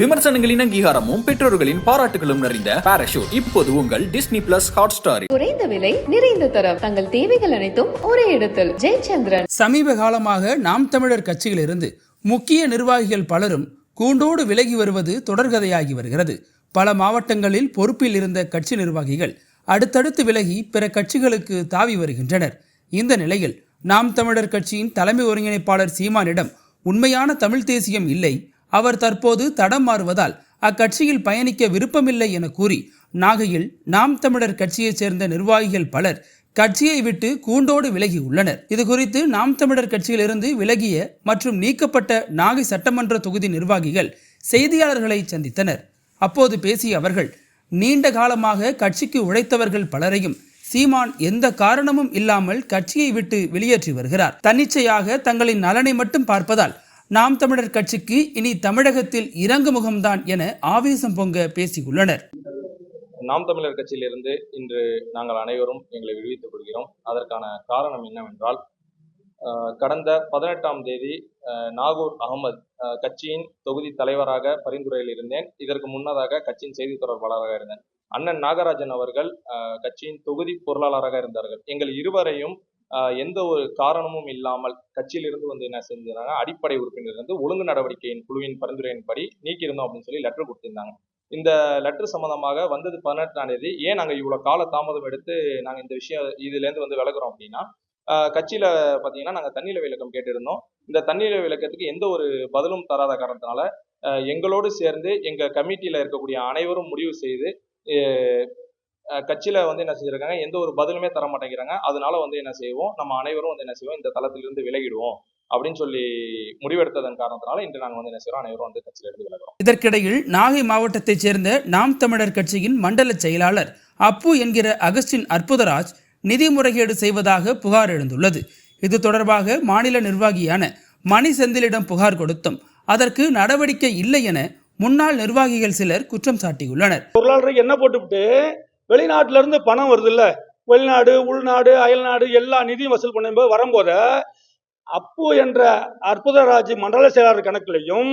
விமர்சனங்களின் அங்கீகாரமும் பெற்றோர்களின் பாராட்டுகளும் நிறைந்த பாராஷூட் இப்போது உங்கள் டிஸ்னி பிளஸ் ஹாட் ஸ்டாரில் குறைந்த விலை நிறைந்த தரம். தங்கள் தேவைகள் அனைத்தும் ஒரே இடத்தில். ஜெயச்சந்திரன். சமீப காலமாக நாம் தமிழர் கட்சியிலிருந்து முக்கிய நிர்வாகிகள் பலரும் கூண்டோடு விலகி வருவது தொடர்கதையாகி வருகிறது. பல மாவட்டங்களில் பொறுப்பில் இருந்த கட்சி நிர்வாகிகள் அடுத்தடுத்து விலகி பிற கட்சிகளுக்கு தாவி வருகின்றனர். இந்த நிலையில் நாம் தமிழர் கட்சியின் தலைமை ஒருங்கிணைப்பாளர் சீமானிடம் உண்மையான தமிழ் தேசியம் இல்லை அவர் தற்போது தடம் மாறுவதால் அக்கட்சியில் பயணிக்க விருப்பமில்லை என கூறி நாகையில் நாம் தமிழர் கட்சியைச் சேர்ந்த நிர்வாகிகள் பலர் கட்சியை விட்டு கூண்டோடு விலகி உள்ளனர். இது குறித்து நாம் தமிழர் கட்சியிலிருந்து விலகிய மற்றும் நீக்கப்பட்ட நாகை சட்டமன்ற தொகுதி நிர்வாகிகள் செய்தியாளர்களை சந்தித்தனர். அப்போது பேசிய அவர்கள் நீண்ட காலமாக கட்சிக்கு உழைத்தவர்கள் பலரையும் சீமான் எந்த காரணமும் இல்லாமல் கட்சியை விட்டு வெளியேற்றி வருகிறார். தன்னிச்சையாக தங்களின் நலனை மட்டும் பார்ப்பதால் நாம் தமிழர் கட்சிக்கு இனி தமிழகத்தில் இறங்கு முகம்தான் என ஆவேசம் பொங்க பேசியுள்ளனர். நாம் தமிழர் கட்சியிலிருந்து இன்று நாங்கள் அனைவரும் எங்களை விடுவித்துக் கொள்கிறோம். அதற்கான காரணம் என்னவென்றால் கடந்த பதினெட்டாம் தேதி நாகூர் அகமது அஹ், கட்சியின் தொகுதி தலைவராக பரிந்துரையில் இருந்தேன். இதற்கு முன்னதாக கட்சியின் செய்தி தொடர்பாளராக இருந்தேன். அண்ணன் நாகராஜன் அவர்கள் கட்சியின் தொகுதி பொருளாளராக இருந்தார்கள். எங்கள் இருவரையும் எந்த ஒரு காரணமும் இல்லாமல் கட்சியிலிருந்து வந்து என்ன செஞ்சாங்க? அடிப்படை உறுப்பினர் வந்து ஒழுங்கு நடவடிக்கையின் குழுவின் பரிந்துரையின்படி நீக்கியிருந்தோம் அப்படின்னு சொல்லி லெட்டர் கொடுத்திருந்தாங்க. இந்த லெட்டர் சம்பந்தமாக வந்தது பதினெட்டாம் தேதி. ஏன் நாங்கள் இவ்வளவு கால தாமதம் எடுத்து நாங்கள் இந்த விஷயம் இதுலேருந்து வந்து விலகுறோம் அப்படின்னா கட்சியில் கட்சியில பாத்தீங்கன்னா நாங்க தண்ணீர் விளக்கம் கேட்டிருந்தோம். இந்த தண்ணீர் விளக்கத்துக்கு எந்த ஒரு பதிலும் தராத காரணத்தினால எங்களோடு சேர்ந்து எங்க கமிட்டியில இருக்கக்கூடிய அனைவரும் முடிவு செய்து கட்சியில வந்து என்ன செஞ்சிருக்காங்க எந்த ஒரு பதிலுமே தர மாட்டேங்கிறாங்க. அதனால வந்து என்ன செய்வோம் நம்ம அனைவரும் வந்து என்ன செய்வோம் இந்த தளத்திலிருந்து விலகிடுவோம் அப்படின்னு சொல்லி முடிவெடுத்ததன் காரணத்தினால இன்று நாங்க வந்து என்ன செய்றோம் அனைவரும் வந்து கட்சியில இருந்து விலகுறோம். இதற்கிடையில் நாகை மாவட்டத்தைச் சேர்ந்த நாம் தமிழர் கட்சியின் மண்டல செயலாளர் அப்பு என்கிற அகஸ்டின் அற்புதராஜ் நிதி முறைகேடு செய்வதாக புகார் எழுந்துள்ளது. இது தொடர்பாக மாநில நிர்வாகியான மணி செந்திலிடம் புகார் கொடுத்தும் அதற்கு நடவடிக்கை இல்லை என முன்னாள் நிர்வாகிகள் சிலர் குற்றம் சாட்டியுள்ளனர். பொருளாதாரம் என்ன போட்டுவிட்டு வெளிநாட்டுல இருந்து பணம் வருது இல்ல வெளிநாடு உள்நாடு அயல்நாடு எல்லா நிதியும் வசூல் பண்ணும்போது வரும்போது அப்பு என்ற அற்புதராஜ் மண்டல செயலாளர் கணக்குலையும்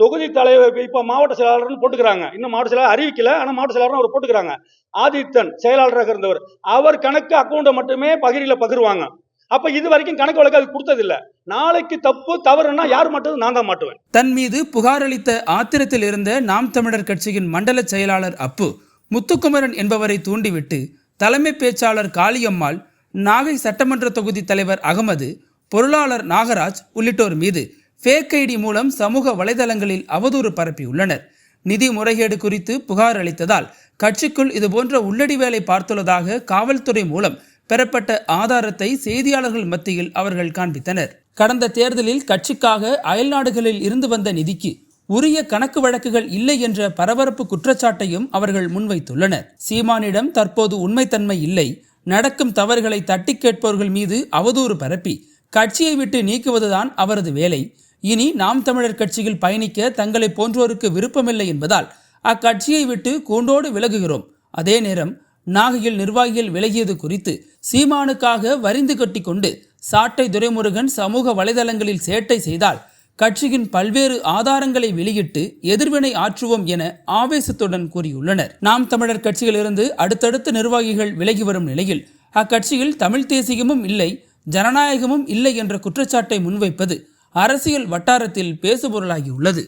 தொகுதி தலைவர் இப்ப மாவட்ட செயலாளர்னு போட்டுக்கிறாங்க. இன்னும் மாவட்ட செயலாளர் அறிவிக்கல ஆனா மாவட்ட செயலாளர் அவர் போட்டுக்கிறாங்க. ஆதித்தன் செயலாளராக இருந்தவர் அவர் கணக்கு அக்கௌண்ட்டை மட்டுமே பகிரில பகிர்வாங்க. அப்ப இது வரைக்கும் கணக்கு வழக்கு அது கொடுத்ததில்ல. நாளைக்கு தப்பு தவறுனா யார் மாட்டது? நான் தான் மாட்டுவேன். தன் மீது புகார் அளித்த ஆத்திரத்தில் இருந்த நாம் தமிழர் கட்சியின் மண்டல செயலாளர் அப்பு முத்துக்குமரன் என்பவரை தூண்டிவிட்டு தலைமை பேச்சாளர் காளியம்மாள் நாகை சட்டமன்ற தொகுதி தலைவர் அகமது பொருளாளர் நாகராஜ் உள்ளிட்டோர் மீது ஃபேக் ஐடி மூலம் சமூக வலைதளங்களில் அவதூறு பரப்பியுள்ளனர். நிதி முறைகேடு குறித்து புகார் அளித்ததால் கட்சிக்குள் இதுபோன்ற உள்ளடி வேலை பார்த்துள்ளதாக காவல்துறை மூலம் பெறப்பட்ட ஆதாரத்தை செய்தியாளர்கள் மத்தியில் அவர்கள் காண்பித்தனர். கடந்த தேர்தலில் கட்சிக்காக அயல்நாடுகளில் இருந்து வந்த நிதிக்கு உரிய கணக்கு வழக்குகள் இல்லை என்ற பரபரப்பு குற்றச்சாட்டையும் அவர்கள் முன்வைத்துள்ளனர். சீமானிடம் தற்போது உண்மைத்தன்மை இல்லை. நடக்கும் தவறுகளை தட்டி கேட்பவர்கள் மீது அவதூறு பரப்பி கட்சியை விட்டு நீக்குவதுதான் அவரது வேலை. இனி நாம் தமிழர் கட்சியில் பயணிக்க தங்களை போன்றோருக்கு விருப்பமில்லை என்பதால் அக்கட்சியை விட்டு கூண்டோடு விலகுகிறோம். அதே நேரம் நாகையில் நிர்வாகிகள் விலகியது குறித்து சீமானுக்காக வரிந்து கட்டி கொண்டு சாட்டை துரைமுருகன் சமூக வலைதளங்களில் சேட்டை செய்தால் கட்சியின் பல்வேறு ஆதாரங்களை வெளியிட்டு எதிர்வினை ஆற்றுவோம் என ஆவேசத்துடன் கூறியுள்ளனர். நாம் தமிழர் கட்சியிலிருந்து அடுத்தடுத்த நிர்வாகிகள் விலகி வரும் நிலையில் அக்கட்சியில் தமிழ் தேசியமும் இல்லை ஜனநாயகமும் இல்லை என்ற குற்றச்சாட்டை முன்வைப்பது அரசியல் வட்டாரத்தில் பேசுபொருளாகியுள்ளது.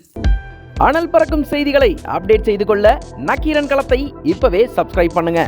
அனல் பறக்கும் செய்திகளை அப்டேட் செய்து கொள்ள நக்கீரன் களத்தை இப்பவே சப்ஸ்கிரைப் பண்ணுங்க.